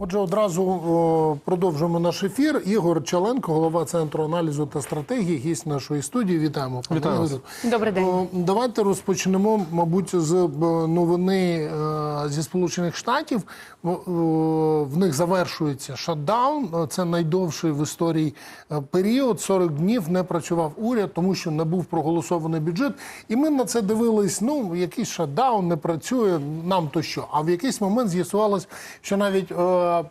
Отже, одразу продовжуємо наш ефір. Ігор Чаленко, голова центру аналізу та стратегії, гість нашої студії. Вітаємо. Вітаю вас. Добрий день. Давайте розпочнемо, мабуть, з е, новини е, зі Сполучених Штатів. В них завершується шатдаун. Це найдовший в історії е, період. 40 днів не працював уряд, тому що не був проголосований бюджет. І ми на це дивились. Ну, якийсь шатдаун не працює. Нам то що? А в якийсь момент з'ясувалось, що навіть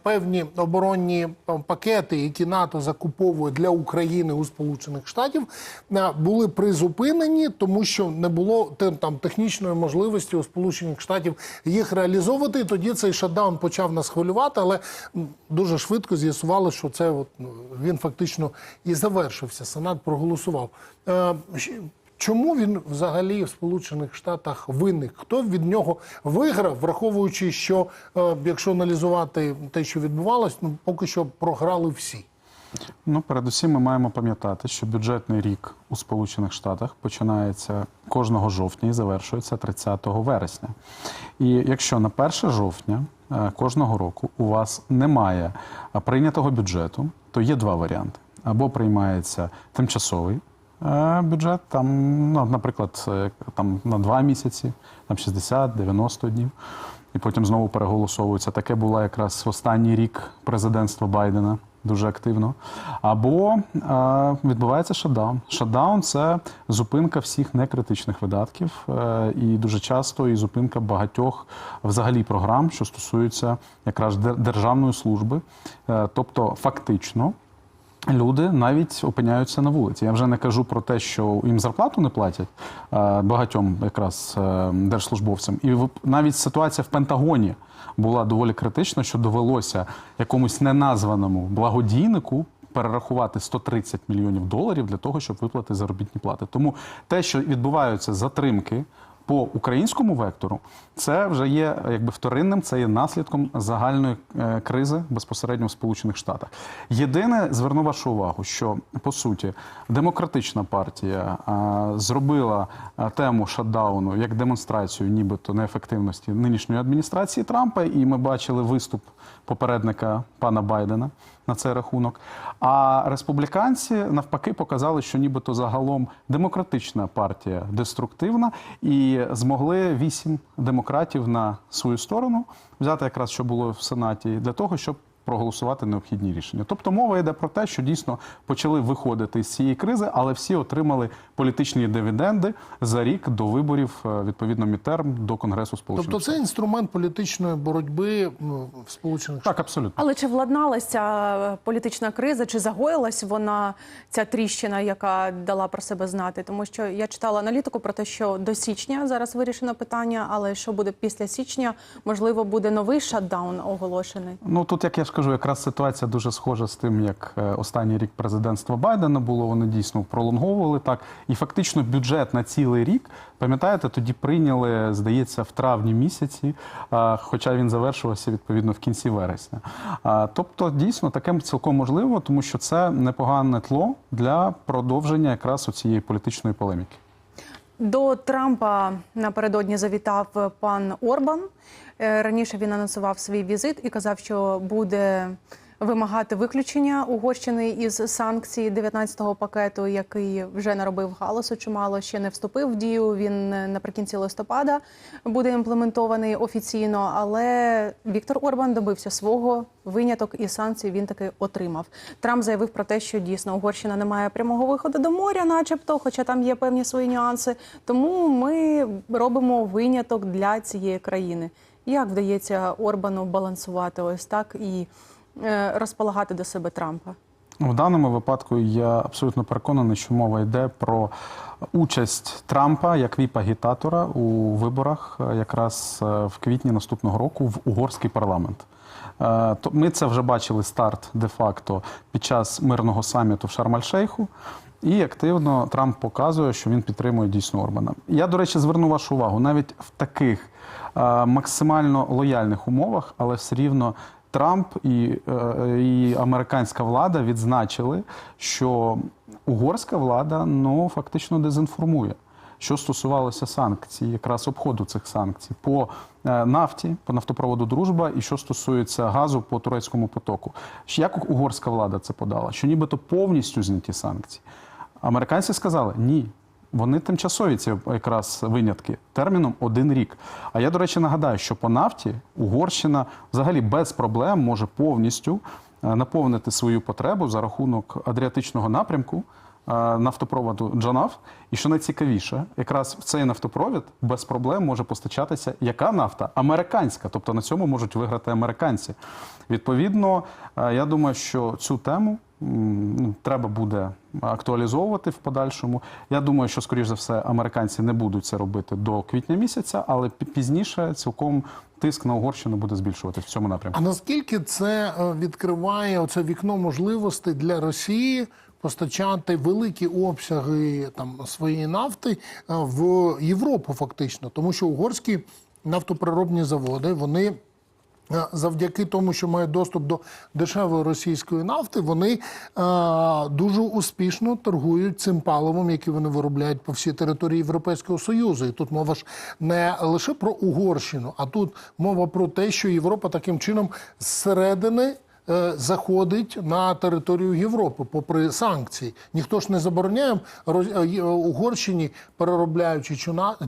певні оборонні е, пакети, які НАТО закуповує для України у Сполучених Штатів, е, були призупинені, тому що не було там технічної можливості у Сполучених Штатів їх реалізовувати. І тоді цей шатдаун почав нас хвилювати, але дуже швидко з'ясували, що це от ну, він фактично і завершився. Сенат проголосував. Чому він взагалі в Сполучених Штатах виник? Хто від нього виграв, враховуючи, що е, якщо аналізувати те, що відбувалось, ну поки що програли всі. Ну, передусім, ми маємо пам'ятати, що бюджетний рік у Сполучених Штатах починається кожного жовтня і завершується 30 вересня. І якщо на 1 жовтня е, кожного року у вас немає е, прийнятого бюджету, то є два варіанти: або приймається тимчасовий. Е, Бюджет там, ну, наприклад, там на два місяці, там 60-90 днів, і потім знову переголосовується. Таке було якраз в останній рік президентства Байдена дуже активно. Або е, відбувається шатдаун. Шатдаун це зупинка всіх некритичних видатків, е, і дуже часто і зупинка багатьох взагалі програм, що стосуються якраз державної служби. Е, тобто, фактично. Люди навіть опиняються на вулиці. Я вже не кажу про те, що їм зарплату не платять е, багатьом якраз е, держслужбовцям. І навіть ситуація в Пентагоні була доволі критична, що довелося якомусь неназваному благодійнику перерахувати 130 мільйонів доларів для того, щоб виплати заробітні плати. Тому те, що відбуваються затримки по українському вектору, це вже є якби вторинним, це є наслідком загальної е, кризи безпосередньо в Сполучених Штатах. Єдине, зверну вашу увагу, що по суті демократична партія зробила тему шатдауну як демонстрацію, нібито неефективності нинішньої адміністрації Трампа, і ми бачили виступ попередника пана Байдена на цей рахунок. А республіканці навпаки показали, що нібито загалом демократична партія деструктивна, і змогли вісім демократів на свою сторону взяти якраз що було в сенаті для того, щоб проголосувати необхідні рішення. Тобто мова йде про те, що дійсно почали виходити з цієї кризи, але всі отримали політичні дивіденди за рік до виборів е, відповідно мітерм до Конгресу Сполучених Тобто, це інструмент політичної боротьби ну, в Сполучених Штатах. Так, абсолютно. Але чи владналася е, політична криза, чи загоїлась вона ця тріщина, яка дала про себе знати? Тому що я читала аналітику про те, що до січня зараз вирішено питання, але що буде після січня? Можливо, буде новий шатдаун оголошений. Ну тут, як я ж кажу, якраз ситуація дуже схожа з тим, як е, останній рік президентства Байдена було. Вони дійсно пролонговували так. І фактично бюджет на цілий рік, пам'ятаєте, тоді прийняли, здається, в травні місяці, хоча він завершувався відповідно в кінці вересня. Тобто, дійсно, таке цілком можливо, тому що це непогане тло для продовження якраз цієї політичної полеміки. До Трампа напередодні завітав пан Орбан. Е, Раніше він анонсував свій візит і казав, що буде вимагати виключення Угорщини із санкцій 19-го пакету, який вже наробив галасу чимало, ще не вступив в дію. Він наприкінці листопада буде імплементований офіційно. Але Віктор Орбан добився свого виняток і санкцій він таки отримав. Трамп заявив про те, що дійсно Угорщина не має прямого виходу до моря, начебто, хоча там є певні свої нюанси. Тому ми робимо виняток для цієї країни. Як вдається Орбану балансувати ось так і е, розполагати до себе Трампа? В даному випадку я абсолютно переконаний, що мова йде про участь Трампа як віп-агітатора у виборах е, якраз е, в квітні наступного року в угорський парламент. Ми це вже бачили старт де-факто під час мирного саміту в Шарм-Аль-Шейху. І активно Трамп показує, що він підтримує дійсно Орбана. Я, до речі, зверну вашу увагу навіть в таких максимально лояльних умовах, але все рівно Трамп і, е, і американська влада відзначили, що угорська влада ну фактично дезінформує. що стосувалося санкцій, якраз обходу цих санкцій по е, нафті, по нафтопроводу Дружба, і що стосується газу по турецькому потоку. Як угорська влада це подала? Що нібито повністю зняті санкції. Американці сказали ні. Вони тимчасові ці якраз винятки терміном один рік. А я, до речі, нагадаю, що по нафті Угорщина взагалі без проблем може повністю е, наповнити свою потребу за рахунок адріатичного напрямку нафтопроводу Джанаф. І що найцікавіше, якраз в цей нафтопровід без проблем може постачатися яка нафта? Американська. Тобто на цьому можуть виграти американці. Відповідно, е, я думаю, що цю тему ну, треба буде актуалізовувати в подальшому. Я думаю, що, скоріш за все, американці не будуть це робити до квітня місяця, але пізніше цілком тиск на Угорщину буде збільшуватись в цьому напрямку. А наскільки це е, відкриває оце вікно можливостей для Росії постачати великі обсяги там своєї нафти е, в Європу, фактично, тому що угорські нафтопереробні заводи вони. е, Завдяки тому, що мають доступ до дешевої російської нафти, вони е, дуже успішно торгують цим паливом, яке вони виробляють по всій території Європейського Союзу. І тут мова ж не лише про Угорщину, а тут мова про те, що Європа таким чином зсередини заходить на територію Європи, попри санкції. Ніхто ж не забороняє Роз- е, Угорщині, переробляючи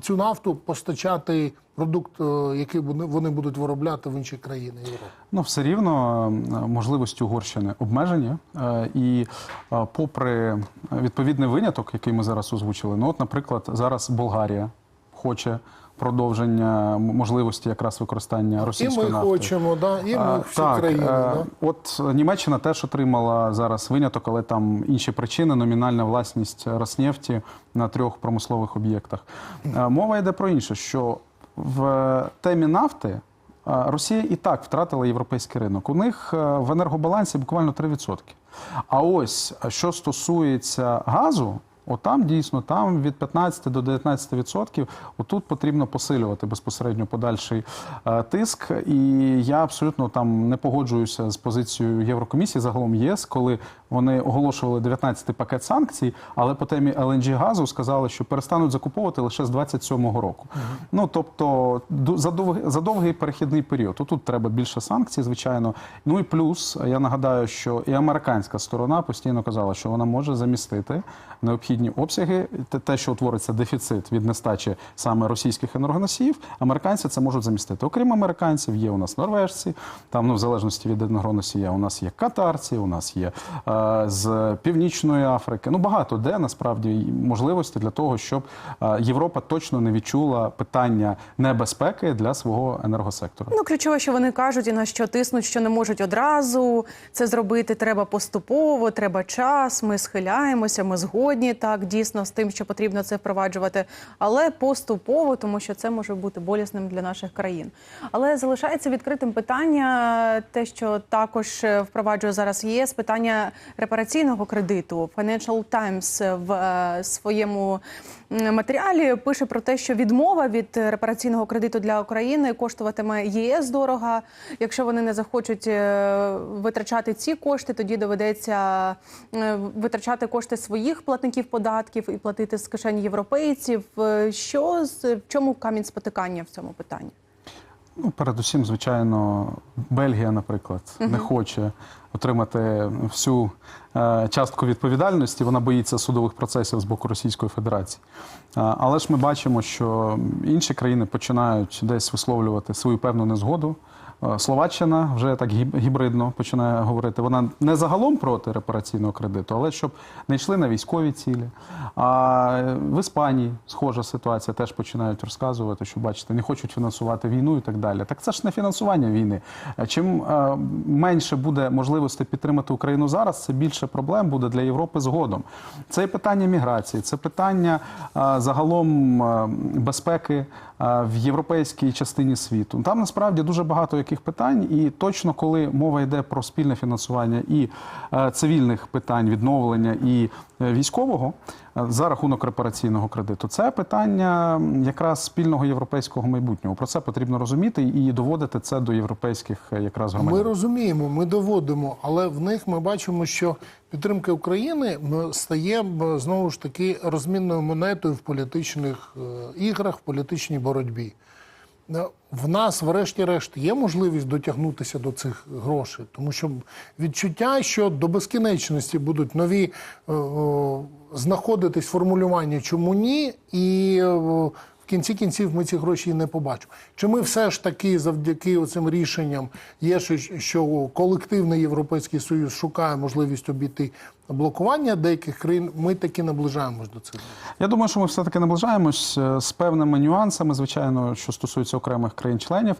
цю нафту, постачати продукт, е, який вони будуть виробляти в інші країни Європи. Ну, все рівно е, можливості Угорщини обмежені. Е, І е, попри відповідний виняток, який ми зараз озвучили, ну от, наприклад, зараз Болгарія хоче продовження можливості якраз використання І ми нафти. хочемо, да, і ми всі так, країни. е, Да. От Німеччина теж отримала зараз виняток, але там інші причини. Номінальна власність Роснефті на трьох промислових об'єктах. Е, Мова йде про інше, що в темі нафти. е, Росія і так втратила європейський ринок. У них в енергобалансі буквально 3%. А ось що стосується газу, отам дійсно там від 15 до 19 відсотків. Отут потрібно посилювати безпосередньо подальший е, тиск. І я абсолютно там не погоджуюся з позицією Єврокомісії, загалом ЄС, коли вони оголошували 19-й пакет санкцій, але по темі LNG газу сказали, що перестануть закуповувати лише з 27-го року. Ну тобто за довгий, за довгий перехідний період. Тут треба більше санкцій, звичайно. Ну і плюс я нагадаю, що і американська сторона постійно казала, що вона може замістити необхідні обсяги. Те, що утвориться дефіцит від нестачі саме російських енергоносіїв, американці це можуть замістити. Окрім американців, є у нас норвежці, там ну в залежності від енергоносія, у нас є катарці, у нас є е, з Північної Африки. Ну багато де насправді можливості для того, щоб е, Європа точно не відчула питання небезпеки для свого енергосектора. Ну, ключове, що вони кажуть, і на що тиснуть, що не можуть одразу це зробити. Треба поступово, треба час. Ми схиляємося, ми згодні так дійсно з тим, що потрібно це впроваджувати, але поступово, тому що це може бути болісним для наших країн. Але залишається відкритим питання, те, що також е, впроваджує зараз ЄС, питання репараційного кредиту. Financial Times в е, своєму матеріалі пише про те, що відмова від репараційного кредиту для України коштуватиме ЄС дорого. Якщо вони не захочуть е, витрачати ці кошти, тоді доведеться е, витрачати кошти своїх платників податків і платити з кишені європейців. Е, Що в чому камінь спотикання в цьому питанні? Ну, передусім, звичайно, Бельгія, наприклад, не хоче отримати всю е, частку відповідальності. Вона боїться судових процесів з боку Російської Федерації. Е, але ж ми бачимо, що інші країни починають десь висловлювати свою певну незгоду. Е, Словаччина вже так гібридно починає говорити. Вона не загалом проти репараційного кредиту, але щоб не йшли на військові цілі. А в Іспанії схожа ситуація теж починають розказувати, що бачите, не хочуть фінансувати війну і так далі. Так це ж не фінансування війни. Е, Чим е, менше буде можливості підтримати Україну зараз, це більше проблем буде для Європи згодом. Це і питання міграції, це питання е, загалом е, безпеки е, в європейській частині світу. Там насправді дуже багато яких питань, і точно коли мова йде про спільне фінансування і е, цивільних питань, відновлення і е, військового е, за рахунок репараційного кредиту. Це питання якраз спільного європейського майбутнього. Про це потрібно розуміти і доводити це до європейських якраз Ми розуміємо, ми доводимо, але в них ми бачимо, що підтримка України стає знову ж таки розмінною монетою в політичних іграх, в політичній боротьбі. Е, В нас, врешті-решт, є можливість дотягнутися до цих грошей, тому що відчуття, що до безкінечності будуть нові е, о, знаходитись формулювання, чому ні, і е, в кінці кінців ми ці гроші не побачимо. Чи ми все ж таки завдяки оцим рішенням є що колективний європейський союз шукає можливість обійти блокування деяких країн? Ми таки наближаємось до цих. Я думаю, що ми все-таки наближаємось е, з певними нюансами, звичайно, що стосується окремих країн-членів.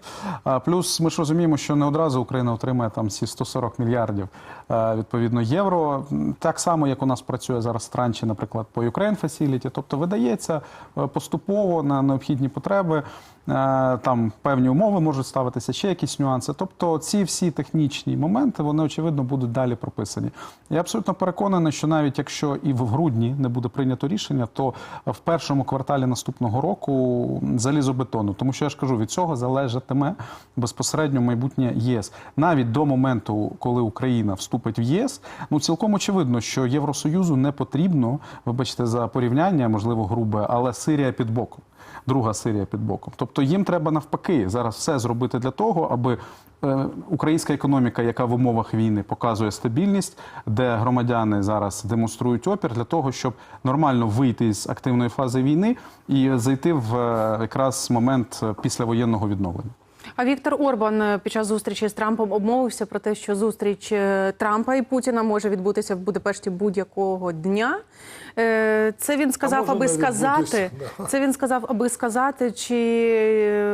Плюс ми ж розуміємо, що не одразу Україна отримає там ці 140 мільярдів е, відповідно євро. Так само, як у нас працює зараз транші, наприклад, по Ukraine Facility. Тобто видається е, поступово на необхідні потреби. Е, Там певні умови можуть ставитися, ще якісь нюанси. Тобто, ці всі технічні моменти вони очевидно будуть далі прописані. Я абсолютно переконаний, що навіть якщо і в грудні не буде прийнято рішення, то в першому кварталі наступного року залізобетону, тому що я ж кажу, від цього залежатиме безпосередньо майбутнє ЄС. Навіть до моменту, коли Україна вступить в ЄС, ну цілком очевидно, що Євросоюзу не потрібно, вибачте за порівняння, можливо, грубе, але Сирія під боком. Друга Сирія під боком. Тобто їм треба навпаки зараз все зробити для того, аби е, українська економіка, яка в умовах війни показує стабільність, де громадяни зараз демонструють опір для того, щоб нормально вийти з активної фази війни і зайти в е, якраз момент е, післявоєнного відновлення. А Віктор Орбан е, під час зустрічі з Трампом обмовився про те, що зустріч е, Трампа і Путіна може відбутися в Будапешті будь-якого дня. Е, Це він сказав, аби сказати. Це він сказав, аби сказати, чи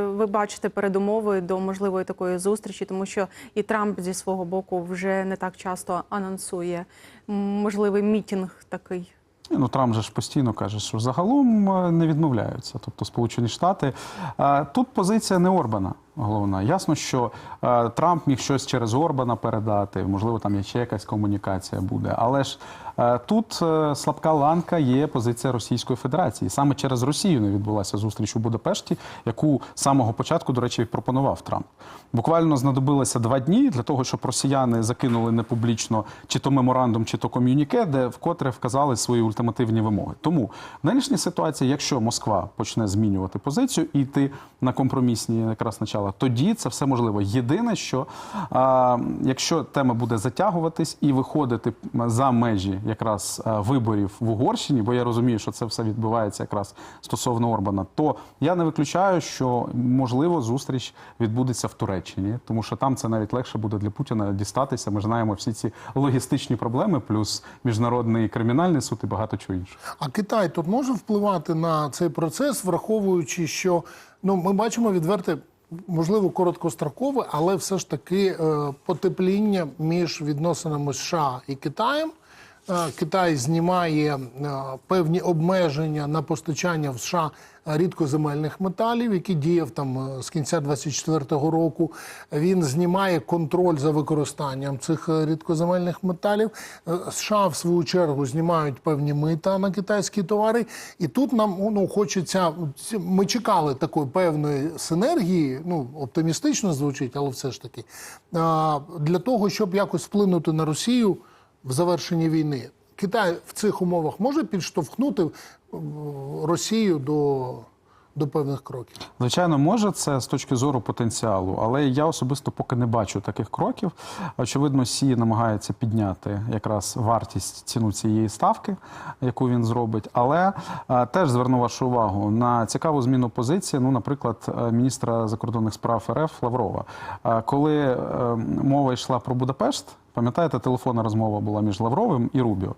ви бачите передумови до можливої такої зустрічі, тому що і Трамп зі свого боку вже не так часто анонсує можливий мітінг такий. Ну, Трамп же ж постійно каже, що загалом не відмовляються, тобто Сполучені Штати. Тут позиція не Орбана головна. Ясно, що е, Трамп міг щось через Орбана передати, можливо, там є ще якась комунікація буде. Але ж е, тут е, слабка ланка є позиція Російської Федерації. Саме через Росію не відбулася зустріч у Будапешті, яку з самого початку, до речі, пропонував Трамп. Буквально знадобилося два дні для того, щоб росіяни закинули непублічно чи то меморандум, чи то ком'юніке, де вкотре вказали свої ультимативні вимоги. Тому в нинішній ситуації, якщо Москва почне змінювати позицію і йти на компромісні якраз начала, тоді це все можливо. Єдине, що а, якщо тема буде затягуватись і виходити за межі якраз виборів в Угорщині, бо я розумію, що це все відбувається якраз стосовно Орбана, то я не виключаю, що можливо зустріч відбудеться в Туреччині, тому що там це навіть легше буде для Путіна дістатися. Ми знаємо всі ці логістичні проблеми, плюс міжнародний кримінальний суд і багато чого іншого. А Китай тут може впливати на цей процес, враховуючи, що ну ми бачимо відверте, можливо, короткострокове, але все ж таки е, потепління між відносинами США і Китаєм. Е, Китай знімає е, певні обмеження на постачання в США рідкоземельних металів, які діяв там е, з кінця 24-го року. Він знімає контроль за використанням цих е, рідкоземельних металів. Е, США, в свою чергу, знімають певні мита на китайські товари. І тут нам ну, хочеться. Ми чекали такої певної синергії, ну оптимістично звучить, але все ж таки, для того, щоб якось вплинути на Росію в завершенні війни. Китай в цих умовах може підштовхнути Росію до, до певних кроків. Звичайно, може це з точки зору потенціалу, але я особисто поки не бачу таких кроків. Очевидно, Сі намагається підняти якраз вартість ціну цієї ставки, яку він зробить. Але е, теж зверну вашу увагу на цікаву зміну позиції. Ну, наприклад, е, міністра закордонних справ РФ Лаврова. Е, коли е, мова йшла про Будапешт. Пам'ятаєте, телефонна розмова була між Лавровим і Рубіо.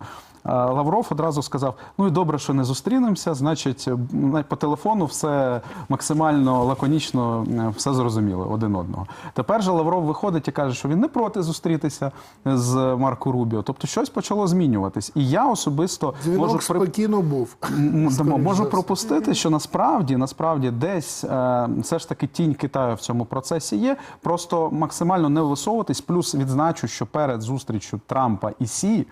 Лавров одразу сказав: ну і добре, що не зустрінемося. Значить, по телефону все максимально лаконічно, все зрозуміло один одного. Тепер же Лавров виходить і каже, що він не проти зустрітися з Марко Рубіо. Тобто щось почало змінюватись. І я особисто Дзвінок можу спокійно був. Можу пропустити, що насправді насправді десь е, все ж таки тінь Китаю в цьому процесі є. Просто максимально не висовуватись. Плюс відзначу, що перед зустрічю Трампа і Сі.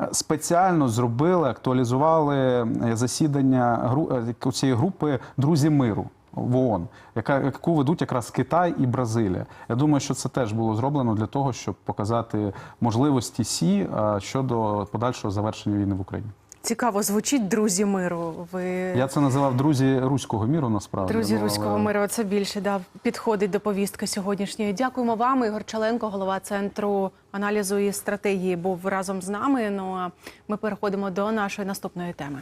е, спеціально зробили, актуалізували е, засідання гру- е, цієї групи Друзі миру. В ООН, яка яку ведуть якраз Китай і Бразилія. Я думаю, що це теж було зроблено для того, щоб показати можливості Сі щодо подальшого завершення війни в Україні. Цікаво звучить друзі миру. Ви Я це називав друзі руського міру. Насправді друзі ну, але- руського миру. Це більше да підходить до повістки сьогоднішньої. Дякуємо вам. Ігор Чаленко, голова центру аналізу і стратегії, був разом з нами. Ну а ми переходимо до нашої наступної теми.